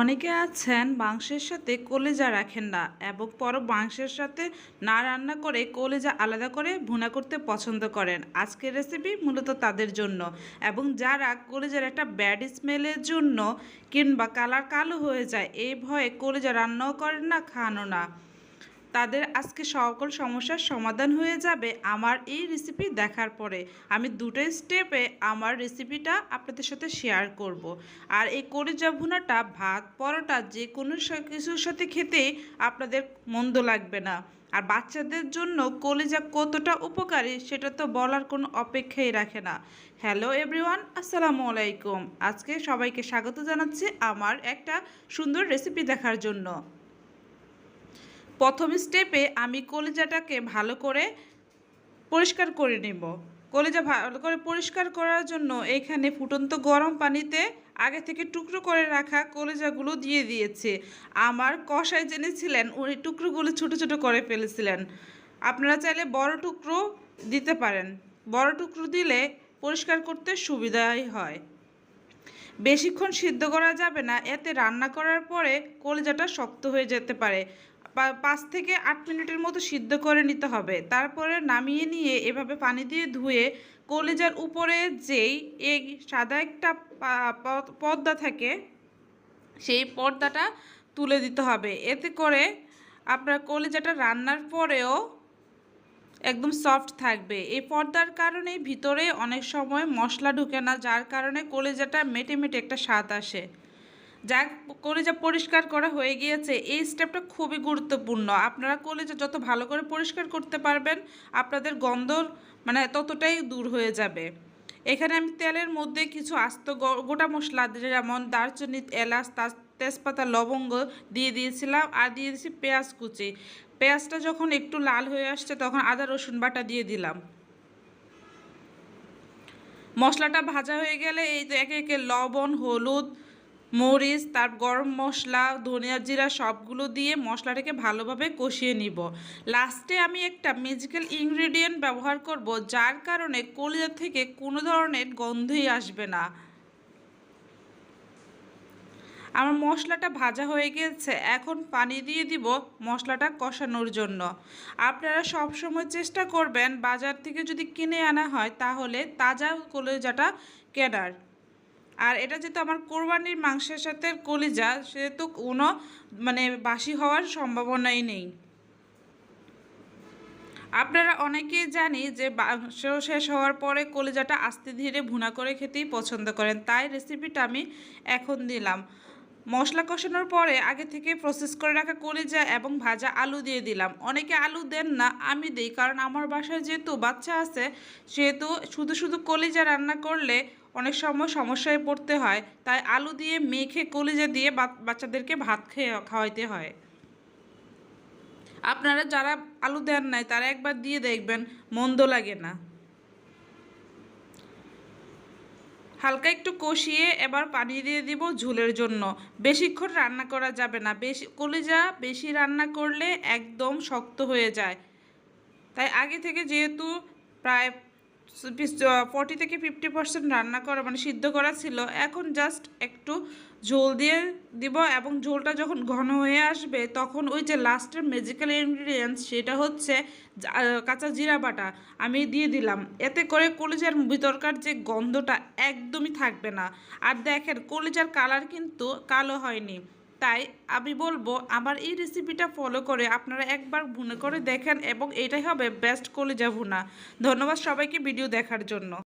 অনেকে আছেন মাংসের সাথে কলেজা রাখেন না এবং পর মাংসের সাথে না রান্না করে কলেজা আলাদা করে ভুনা করতে পছন্দ করেন। আজকের রেসিপি মূলত তাদের জন্য এবং যারা কলেজার একটা ব্যাড স্মেলের জন্য কিংবা কালার কালো হয়ে যায় এই ভয়ে কলেজা রান্নাও করেন না, খানও না। তাদের আজকে সকল সমস্যার সমাধান হয়ে যাবে আমার এই রেসিপি দেখার পরে। আমি দুটো স্টেপে আমার রেসিপিটা আপনাদের সাথে শেয়ার করব। আর এই কলিজা ভুনাটা ভাত, পরোটা যে কোনো কিছুর সাথে খেতে আপনাদের মন্দ লাগবে না। আর বাচ্চাদের জন্য কলিজা কতটা উপকারী সেটা তো বলার কোনো অপেক্ষাই রাখে না। হ্যালো এভরিওয়ান আসসালামু আলাইকুম। আজকে সবাইকে স্বাগত জানাচ্ছি আমার একটা সুন্দর রেসিপি দেখার জন্য। প্রথম স্টেপে আমি কলিজাটাকে ভালো করে পরিষ্কার করে নেব। কলিজা ভালো করে পরিষ্কার করার জন্য এখানে ফুটন্ত গরম পানিতে আগে থেকে টুকরো করে রাখা কলিজাগুলো দিয়ে দিয়েছে। আমার কষায় জেনেছিলেন, উনি টুকরোগুলো ছোট ছোট করে ফেলেছিলেন। আপনারা চাইলে বড় টুকরো দিতে পারেন। বড় টুকরো দিলে পরিষ্কার করতে সুবিধাই হয়। বেশিক্ষণ সিদ্ধ করা যাবে না, এতে রান্না করার পরে কলিজাটা শক্ত হয়ে যেতে পারে। পাঁচ থেকে আট মিনিটের মতো সিদ্ধ করে নিতে হবে। তারপরে নামিয়ে নিয়ে এভাবে পানি দিয়ে ধুয়ে কলিজার উপরে যেই এই সাদা একটা পর্দা থাকে, সেই পর্দাটা তুলে দিতে হবে। এতে করে আপনার কলিজাটা রান্নার পরেও একদম সফট থাকবে। এই পর্দার কারণে ভিতরে অনেক সময় মশলা ঢুকে না, যার কারণে কলেজাটা মেটে মেটে একটা স্বাদ আসে। যাক, কলেজা পরিষ্কার করা হয়ে গিয়েছে। এই স্টেপটা খুবই গুরুত্বপূর্ণ। আপনারা কলেজা যত ভালো করে পরিষ্কার করতে পারবেন, আপনাদের গন্ধ মানে ততটাই দূর হয়ে যাবে। এখানে আমি তেলের মধ্যে কিছু আস্ত গোটা মশলা যেমন দারচিনি, এলাচ তাজ- তেজপাতা লবঙ্গ দিয়ে দিয়েছিলাম। আর দিয়ে দিয়েছি পেঁয়াজ কুচি। পেঁয়াজটা যখন একটু লাল হয়ে আসছে, তখন আদা, রসুন বাটা দিয়ে দিলাম। মশলাটা ভাজা হয়ে গেলে এই তো একে একে লবণ, হলুদ, মরিচ, তার গরম মশলা, ধনিয়া জিরা সবগুলো দিয়ে মশলাটাকে ভালোভাবে কষিয়ে নিব। লাস্টে আমি একটা ম্যাজিক্যাল ইনগ্রেডিয়েন্ট ব্যবহার করব, যার কারণে কলিজা থেকে কোনো ধরনের গন্ধই আসবে না। আমার মশলাটা ভাজা হয়ে গেছে, এখন পানি দিয়ে দিব মশলাটা কষানোর জন্য। আপনারা সব সময় চেষ্টা করবেন বাজার থেকে যদি কিনে আনা হয়, তাহলে তাজা কলিজাটা কেনার। আর এটা যেহেতু আমার কোরবানির মাংসের সাথে কলিজা, সেহেতু কোনো মানে বাসি হওয়ার সম্ভাবনাই নেই। আপনারা অনেকেই জানি যে মাংস শেষ হওয়ার পরে কলিজাটা আস্তে ধীরে ভুনা করে খেতেই পছন্দ করেন, তাই রেসিপিটা আমি এখন দিলাম। মশলা কষানোর পরে আগে থেকে প্রসেস করে রাখা কলিজা এবং ভাজা আলু দিয়ে দিলাম। অনেকে আলু দেন না, আমি দিই, কারণ আমার বাসায় যেহেতু বাচ্চা আছে, সেহেতু শুধু শুধু কলিজা রান্না করলে অনেক সময় সমস্যায় পড়তে হয়। তাই আলু দিয়ে মেখে কলিজা দিয়ে বাচ্চাদেরকে ভাত খেয়ে, খাওয়াইতে হয়। আপনারা যারা আলু দেন নাই, তারা একবার দিয়ে দেখবেন, মন্দ লাগে না। হালকা একটু কষিয়ে এবার পানি দিয়ে দিব ঝুলের জন্য। বেশিক্ষণ রান্না করা যাবে না। বেশি, কলিজা বেশি রান্না করলে একদম শক্ত হয়ে যায়। তাই আগে থেকে যেহেতু প্রায় ফর্টি থেকে ফিফটি পার্সেন্ট রান্না করা মানে সিদ্ধ করা ছিল। এখন জাস্ট একটু ঝোল দিয়ে দিব এবং ঝোলটা যখন ঘন হয়ে আসবে, তখন ওই যে লাস্টের ম্যাজিক্যাল ইনগ্রিডিয়েন্টস সেটা হচ্ছে কাঁচা জিরা বাটা আমি দিয়ে দিলাম। এতে করে কলিজার ভিতরকার যে গন্ধটা একদমই থাকবে না। আর দেখেন, কলিজার কালার কিন্তু কালো হয়নি। তাই আমি বলব, আমার এই রেসিপিটা ফলো করে আপনারা একবার ভুনে করে দেখেন এবং এটাই হবে বেস্ট কলিজা ভুনা। ধন্যবাদ সবাইকে ভিডিও দেখার জন্য।